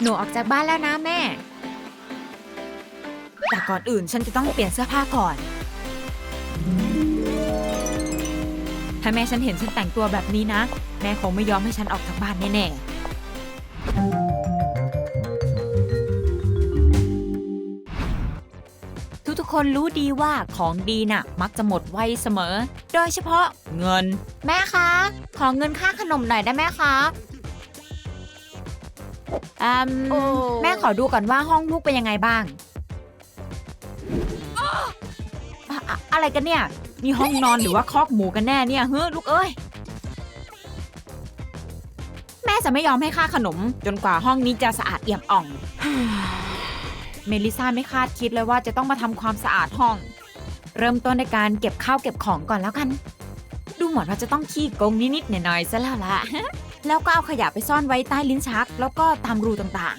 หนูออกจากบ้านแล้วนะแม่ แต่ก่อนอื่นฉันจะต้องเปลี่ยนเสื้อผ้าก่อน ถ้าแม่ฉันเห็นฉันแต่งตัวแบบนี้นะ แม่คงไม่ยอมให้ฉันออกจากบ้านแน่ๆ ทุกๆคนรู้ดีว่าของดีน่ะ มักจะหมดไวเสมอ โดยเฉพาะเงิน แม่คะ ขอเงินค่าขนมหน่อยได้ไหมคะ อืมโอ้ แม่ขอดูก่อนว่าห้องลูกเป็นยังไงบ้างอะอะอะไรกันเนี่ย มีห้องนอนหรือว่าคอกหมูกันแน่เนี่ยเฮ้ยลูกเอ้ย แม่จะไม่ยอมให้ค่าขนม จนกว่าห้องนี้จะสะอาดเอี่ยมอ่อง เมลิซาไม่คาดคิดเลยว่าจะต้องมาทำความสะอาดห้อง เริ่มต้นในการเก็บข้าวเก็บของก่อนแล้วกัน ดูเหมือนว่าจะต้องขี้โกงนิดๆหน่อยๆซะแล้วละ แล้วก็เอาขยะไปซ่อนไว้ใต้ลิ้นชัก แล้วก็ตามรูต่าง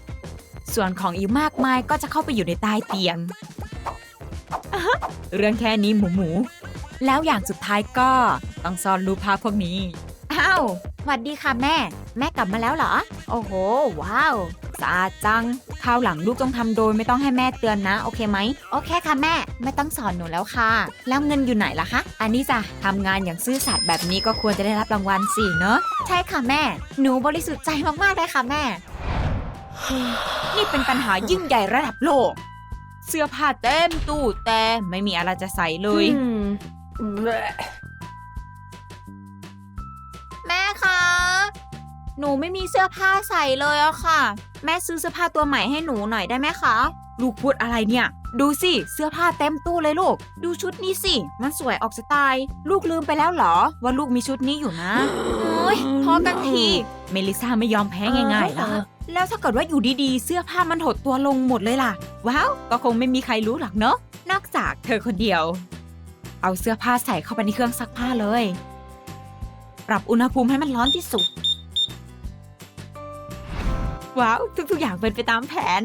ๆ ส่วนของอีกมากมายก็จะเข้าไปอยู่ในใต้เตียงอะฮะเรื่องแค่นี้หมูหมูๆแล้วอย่างสุดท้ายก็ต้องซ่อนรูปภาพพวกนี้ อ้าวสวัสดีค่ะแม่ แม่กลับมาแล้วเหรอ โอ้โห ว้าวสะอาดจัง คราวหลังลูกต้องทำโดยไม่ต้องให้แม่เตือนนะ โอเคไหมโอเคค่ะแม่ ไม่ต้องสอนหนูแล้วค่ะ แล้วเงินอยู่ไหนล่ะคะ อันนี้จ้ะทำงานอย่างซื่อสัตย์แบบนี้ก็ควรจะได้รับรางวัลสิเนอะใช่ค่ะแม่ หนูบริสุทธิ์ใจมากๆเลยค่ะแม่ นี่เป็นปัญหายิ่งใหญ่ระดับโลก เสื้อผ้าเต็มตู้แต่ไม่มีอะไรจะใส่เลย หนูไม่มีเสื้อผ้าใส่เลยอะค่ะ แม่ซื้อเสื้อผ้าตัวใหม่ให้หนูหน่อยได้ไหมคะ ลูกพูดอะไรเนี่ย ดูสิเสื้อผ้าเต็มตู้เลยลูก ดูชุดนี้สิ มันสวยออกสไตล์ลูกลืมไปแล้วเหรอ ว่าลูกมีชุดนี้อยู่นะโอ้ยพอกันทีเมลิซาไม่ยอมแพ้ง่ายๆล่ะแล้วถ้าเกิดว่าอยู่ดีๆ เสื้อผ้ามันหดตัวลงหมดเลยล่ะ ว้าว ก็คงไม่มีใครรู้หรอกเนอะนอกจากเธอคนเดียว เอาเสื้อผ้าใส่เข้าไปในเครื่องซักผ้าเลย ปรับอุณหภูมิให้มันร้อนที่สุด ว้าว ทุกๆ อย่างเป็นไปตามแผน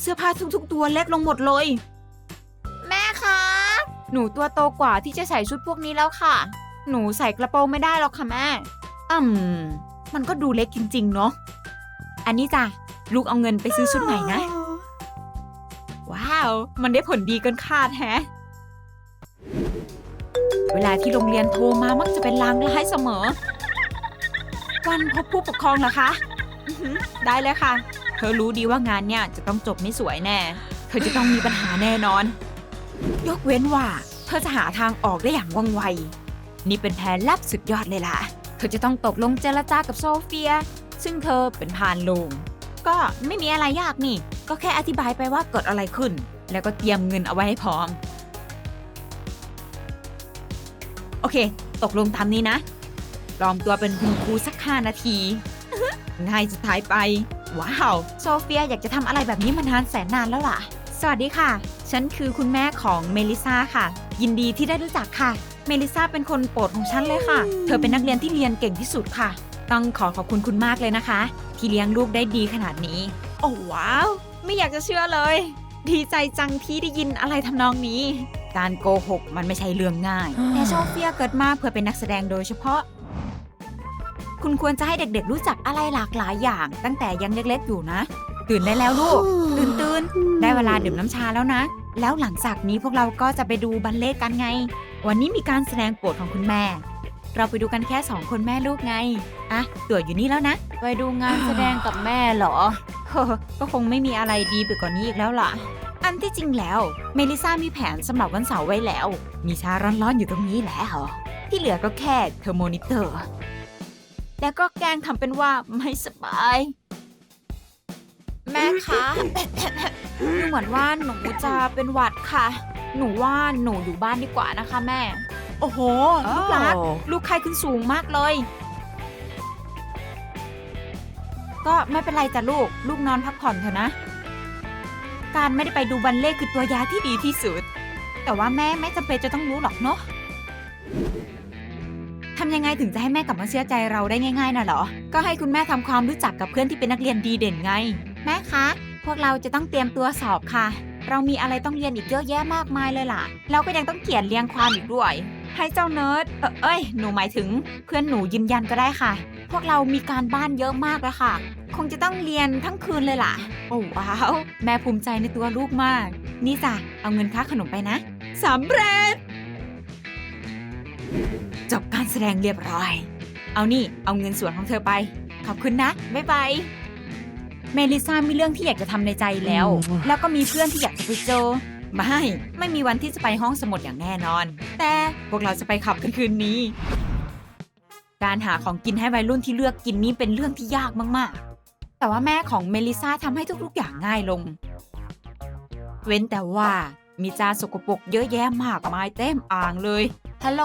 เสื้อผ้าทุกๆ ตัวเล็กลงหมดเลย แม่คะหนูตัวโตกว่าที่จะใส่ชุดพวกนี้แล้วค่ะ หนูใส่กระโปรงไม่ได้หรอกค่ะแม่อืมมันก็ดูเล็กจริงๆ เนาะอันนี้จ้ะลูกเอาเงินไปซื้อชุดใหม่นะ ว้าว มันได้ผลดีเกินคาดแฮะ เวลาที่โรงเรียนโทรมามักจะเป็นลางร้ายเสมอ วันพบผู้ปกครองเหรอคะอื้อหือ ได้เลยค่ะ เธอรู้ดีว่างานเนี่ยจะต้องจบไม่สวยแน่ เธอจะต้องมีปัญหาแน่นอน ยกเว้นว่า เธอจะหาทางออกได้อย่างว่องไว นี่เป็นแผนลับสุดยอดเลยล่ะ เธอจะต้องตกลงเจรจากับโซเฟีย ซึ่งเธอเป็นพานโลง ก็ไม่มีอะไรยากนี่ ก็แค่อธิบายไปว่าเกิดอะไรขึ้น แล้วก็เตรียมเงินเอาไว้ให้พร้อม โอเค ตกลงตามนี้นะ ลอมตัวเป็นคุณครูสักห้านาที ง่ายสุดท้ายไป ว้าว โซเฟียอยากจะทำอะไรแบบนี้มานานแสนนานแล้วล่ะ สวัสดีค่ะ ฉันคือคุณแม่ของเมลิซาค่ะ ยินดีที่ได้รู้จักค่ะ เมลิซาเป็นคนโปรดของฉันเลยค่ะ เธอเป็นนักเรียนที่เรียนเก่งที่สุดค่ะ ต้องขอขอบคุณคุณมากเลยนะคะ ที่เลี้ยงลูกได้ดีขนาดนี้ โอ้ว้าว ไม่อยากจะเชื่อเลย ดีใจจังที่ได้ยินอะไรทำนองนี้ การโกหกมันไม่ใช่เรื่องง่าย แต่โซเฟียเกิดมาเพื่อเป็นนักแสดงโดยเฉพาะ คุณควรจะให้เด็กๆ รู้จักอะไรหลากหลายอย่าง ตั้งแต่ยังเล็กๆอยู่นะ ตื่นได้แล้วลูก ตื่นตื่นได้เวลาดื่มน้ำชาแล้วนะ แล้วหลังจากนี้พวกเราก็จะไปดูบัลเล่ต์กันไง วันนี้มีการแสดงโปรดของคุณแม่ เราไปดูกันแค่สองคนแม่ลูกไงอะตั๋วอยู่นี่แล้วนะ ไปดูงานแสดงกับแม่เหรอเฮ้อก็คงไม่มีอะไรดีไปกว่านี้อีกแล้วล่ะอันที่จริงแล้ว เมลิซามีแผนสำหรับวันเสาร์ไว้แล้ว มีชาร้อนๆอยู่ตรงนี้แล้ว ที่เหลือก็แค่เทอร์โมนิเตอร์ แล้วก็แกล้งทำเป็นว่าไม่สบาย แม่คะดูเหมือนว่าหนูจะเป็นหวัดค่ะ หนูว่าหนูอยู่บ้านดีกว่านะคะแม่ โอ้โห ลูกรัก ลูกไข้ขึ้นสูงมากเลย ก็ไม่เป็นไรจ้ะลูก ลูกนอนพักผ่อนเถอะนะ การไม่ได้ไปดูบัลเล่ต์คือตัวยาที่ดีที่สุด แต่ว่าแม่ไม่จำเป็นจะต้องรู้หรอกเนาะ ทำยังไงถึงจะให้แม่กลับมาเชื่อใจเราได้ง่ายๆน่ะเหรอ ก็ให้คุณแม่ทำความรู้จักกับเพื่อนที่เป็นนักเรียนดีเด่นไง แม่คะ พวกเราจะต้องเตรียมตัวสอบค่ะ เรามีอะไรต้องเรียนอีกเยอะแยะมากมายเลยล่ะ เราก็ยังต้องเขียนเรียงความอีกด้วย ให้เจ้าเนิร์ด เออเอ้ย หนูหมายถึงเพื่อนหนูยืนยันก็ได้ค่ะ พวกเรามีการบ้านเยอะมากแล้วค่ะ คงจะต้องเรียนทั้งคืนเลยล่ะ โอ้ว้าว แม่ภูมิใจในตัวลูกมาก นี่จ้ะ เอาเงินค่าขนมไปนะสำเร็จจบ การแสดงเรียบร้อย เอานี่ เอาเงินส่วนของเธอไป ขอบคุณนะ บ๊ายบาย เมลิซามีเรื่องที่อยากจะทำในใจแล้วอืมแล้วก็มีเพื่อนที่อยากจะไปเจอ ไม่ ไม่มีวันที่จะไปห้องสมุดอย่างแน่นอน แต่พวกเราจะไปขับกันคืนนี้ การหาของกินให้วัยรุ่นที่เลือกกินนี้เป็นเรื่องที่ยากมากๆ แต่ว่าแม่ของเมลิซาทำให้ทุกๆอย่างง่ายลง เว้นแต่ว่ามีจานสกปรกเยอะแยะมากมายเต็มอ่างเลย ฮัลโหล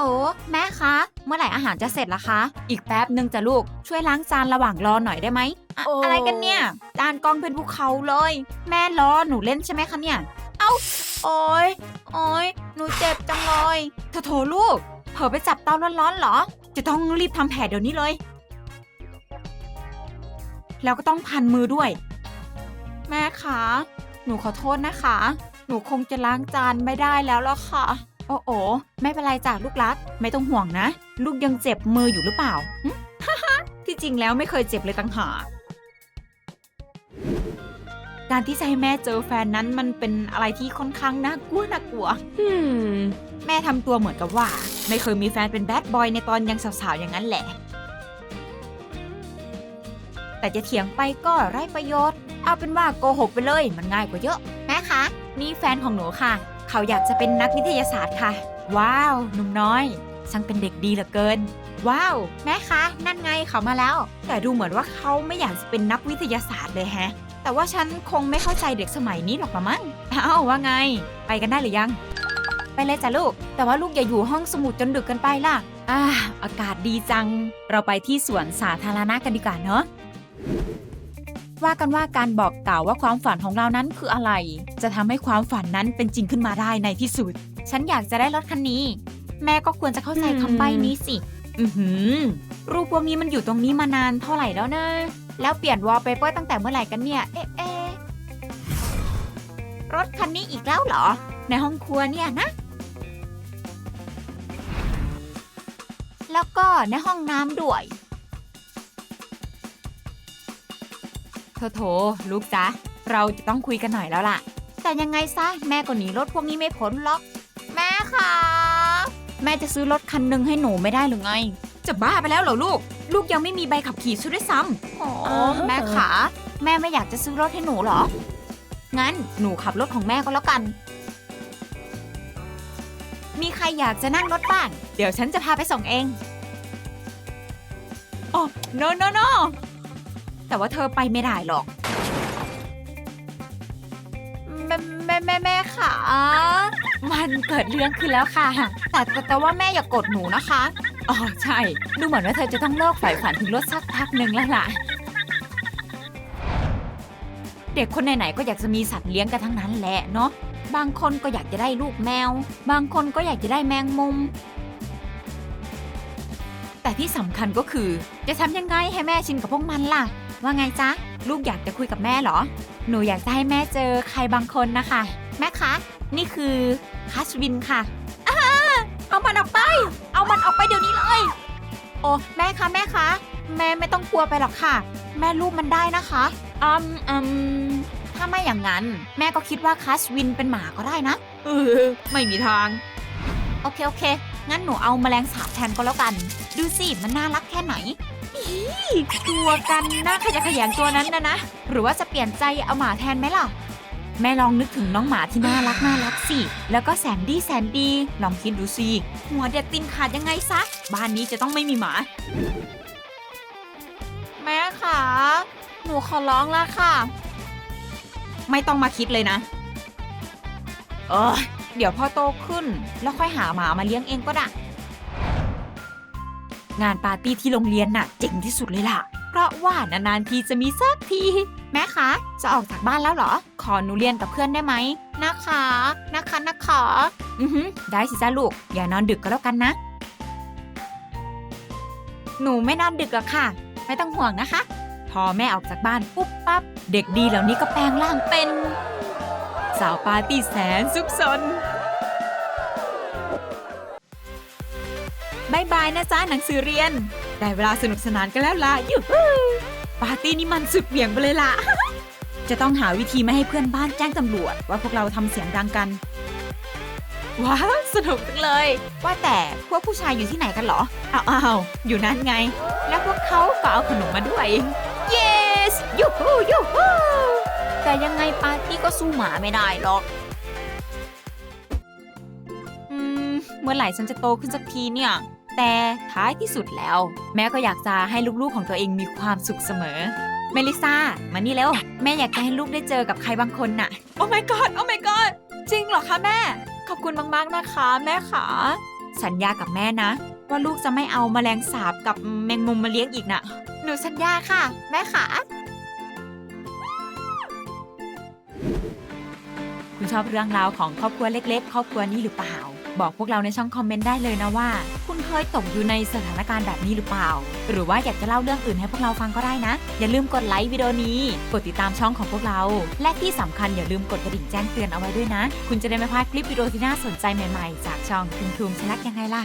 แม่คะ เมื่อไหร่อาหารจะเสร็จละคะ อีกแป๊บหนึ่งจะลูกช่วยล้างจานระหว่างรอหน่อยได้ไหมอะโอ้ อะไรกันเนี่ยจานกองเป็นภูเขาเลย แม่ล้อหนูเล่นใช่ไหมคะเนี่ย เอ้าโอ้ยโอ้ยหนูเจ็บจังเลยโถโถลูก เผลอไปจับเตาร้อนๆเหรอ จะต้องรีบทำแผลเดี๋ยวนี้เลย แล้วก็ต้องพันมือด้วย แม่คะ หนูขอโทษนะคะ หนูคงจะล้างจานไม่ได้แล้วล่ะค่ะ โอ้โอไม่เป็นไรจ้ะลูกรัก ไม่ต้องห่วงนะ ลูกยังเจ็บมืออยู่หรือเปล่าหึที่จริงแล้วไม่เคยเจ็บเลยต่างหากการที่จะให้แม่เจอแฟนนั้นมันเป็นอะไรที่ค่อนข้างน่ากลัวน่ากลัวอืมแม่ทำตัวเหมือนกับว่า ไม่เคยมีแฟนเป็นแบดบอยในตอนยังสาวๆอย่างนั้นแหละ แต่จะเถียงไปก็ไร้ประโยชน์ เอาเป็นว่าโกหกไปเลยมันง่ายกว่าเยอะ แม่คะ นี่แฟนของหนูค่ะ เขาอยากจะเป็นนักวิทยาศาสตร์ค่ะ ว้าวหนุ่มน้อยช่างเป็นเด็กดีเหลือเกิน ว้าว แม่คะ นั่นไงเขามาแล้ว แต่ดูเหมือนว่าเขาไม่อยากจะเป็นนักวิทยาศาสตร์เลยแฮะ แต่ว่าฉันคงไม่เข้าใจเด็กสมัยนี้หรอกละมั้งเอ้าว่าไง ไปกันได้หรือยัง ไปเลยจ้ะลูก แต่ว่าลูกอย่าอยู่ห้องสมุดจนดึกกันไปล่ะอ่าอากาศดีจัง เราไปที่สวนสาธารณะกันดีกว่าเนอะ ว่ากันว่าการบอกกล่าวว่าความฝันของเรานั้นคืออะไร จะทำให้ความฝันนั้นเป็นจริงขึ้นมาได้ในที่สุด ฉันอยากจะได้รถคันนี้ แม่ก็ควรจะเข้าใจอืมคำใบ้นี้สิ อือหือ รูปพวกนี้มันอยู่ตรงนี้มานานเท่าไหร่แล้วนะ แล้วเปลี่ยนวอลเปเปอร์ตั้งแต่เมื่อไหร่กันเนี่ย เอ๊ะเอ๊ะรถคันนี้อีกแล้วเหรอ ในห้องครัวเนี่ยนะ แล้วก็ในห้องน้ำด้วย โถโถลูกจ๊ะ เราจะต้องคุยกันหน่อยแล้วล่ะ แต่ยังไงซะ แม่ก็หนีรถพวกนี้ไม่พ้นหรอก แม่คะแม่จะซื้อรถคันหนึ่งให้หนูไม่ได้หรือไง จะบ้าไปแล้วเหรอลูก ลูกยังไม่มีใบขับขี่ซะด้วยซ้ำโอ้อ่าฮะแม่ขาแม่ไม่อยากจะซื้อรถให้หนูเหรอ งั้นหนูขับรถของแม่ก็แล้วกัน มีใครอยากจะนั่งรถบ้าง เดี๋ยวฉันจะพาไปส่งเอง โอ้ no no no แต่ว่าเธอไปไม่ได้หรอก แม่แม่แม่แม่ค่ะ มันเกิดเรื่องขึ้นแล้วค่ะ แต่แต่แต่ว่าแม่อย่ากกดหนูนะคะ อ๋อใช่ ดูเหมือนว่าเธอจะต้องเลิกฝ่ายฝันถึงรถสักพักหนึ่งแล้วล่ะ เด็กคนไหนๆก็อยากจะมีสัตว์เลี้ยงกันทั้งนั้นแหละเนาะ บางคนก็อยากจะได้ลูกแมว บางคนก็อยากจะได้แมงมุม แต่ที่สำคัญก็คือ จะทำยังไงให้แม่ชินกับพวกมันล่ะ ว่าไงจ๊ะ ลูกอยากจะคุยกับแม่เหรอ หนูอยากจะให้แม่เจอใครบางคนนะคะ แม่คะ นี่คือคัสวินค่ะอ้าเอามันออกไป เอามันออกไปเดี๋ยวนี้เลย โอ้แม่คะแม่คะ แม่ไม่ต้องกลัวไปหรอกค่ะ แม่รูปมันได้นะคะอืมอืมถ้าไม่อย่างนั้น แม่ก็คิดว่าคัสวินเป็นหมาก็ได้นะ เออ ไม่มีทาง โอเคโอเค งั้นหนูเอาแมลงสาบแทนก็แล้วกัน ดูสิมันน่ารักแค่ไหนอี ตัวกันน่าขยะแขยงตัวนั้นนะนะ หรือว่าจะเปลี่ยนใจเอาหมาแทนไหมล่ะ แม่ลองนึกถึงน้องหมาที่น่ารักน่ารักสิ แล้วก็แสนดีแสนดี ลองคิดดูสิ หัวเด็ดตินขาดยังไงซะ บ้านนี้จะต้องไม่มีหมา แม่ค่ะ หนูขอร้องละค่ะ ไม่ต้องมาคิดเลยนะ เออเดี๋ยวพอโตขึ้น แล้วค่อยหาหมามาเลี้ยงเองก็ได้ งานปาร์ตี้ที่โรงเรียนน่ะเจ๋งที่สุดเลยล่ะ เพราะว่านานๆทีจะมีสักที แม่คะ จะออกจากบ้านแล้วเหรอ ขอหนูเรียนกับเพื่อนได้ไหม นะคะ นะคะนะคะ อือหือได้สิจ้าลูก อย่านอนดึกก็แล้วกันนะ หนูไม่นอนดึกหรอกค่ะ ไม่ต้องห่วงนะคะ พอแม่ออกจากบ้านปุ๊บปั๊บ เด็กดีเหล่านี้ก็แปลงร่างเป็น สาวปาร์ตี้แสนซุกซน บายบายนะจ๊ะหนังสือเรียน ได้เวลาสนุกสนานกันแล้วล่ะยูฮูปาร์ตี้นี่มันสุดเหวี่ยงไปเลยล่ะ จะต้องหาวิธีไม่ให้เพื่อนบ้านแจ้งตำรวจ ว่าพวกเราทำเสียงดังกัน ว้าวสนุกจังเลย ว่าแต่พวกผู้ชายอยู่ที่ไหนกันเหรออ้าวอ้าวอยู่นั่นไง แล้วพวกเขาก็เอาขนมมาด้วย yes ยูฮูยูฮูแต่ยังไงปาร์ตี้ก็สู้หมาไม่ได้หรอกเมื่อไหร่ฉันจะโตขึ้นสักทีเนี่ย แต่ท้ายที่สุดแล้ว แม่ก็อยากจะให้ลูกๆของตัวเองมีความสุขเสมอ เมลิซามานี่เร็วแม่อยากจะให้ลูกได้เจอกับใครบางคนน่ะ โอ้ my god โอ้ my god จริงเหรอคะแม่ ขอบคุณมากๆนะคะ แม่ขาสัญญากับแม่นะ ว่าลูกจะไม่เอาแมลงสาบกับแมงมุมมาเลี้ยงอีกน่ะ หนูสัญญาค่ะ แม่ขาคุณชอบเรื่องราวของครอบครัวเล็ก ๆ ครอบครัวนี้หรือเปล่า บอกพวกเราในช่องคอมเมนต์ได้เลยนะว่า คุณ เคยตกอยู่ในสถานการณ์แบบนี้หรือเปล่า หรือว่าอยากจะเล่าเรื่องอื่นให้พวกเราฟังก็ได้นะ อย่าลืมกดไลค์วิดีโอนี้ กดติดตามช่องของพวกเรา และที่สำคัญอย่าลืมกดกระดิ่งแจ้งเตือนเอาไว้ด้วยนะ คุณจะได้ไม่พลาดคลิปวิดีโอที่น่าสนใจใหม่ๆ จากช่องทุมทุมชลักยังไงล่ะ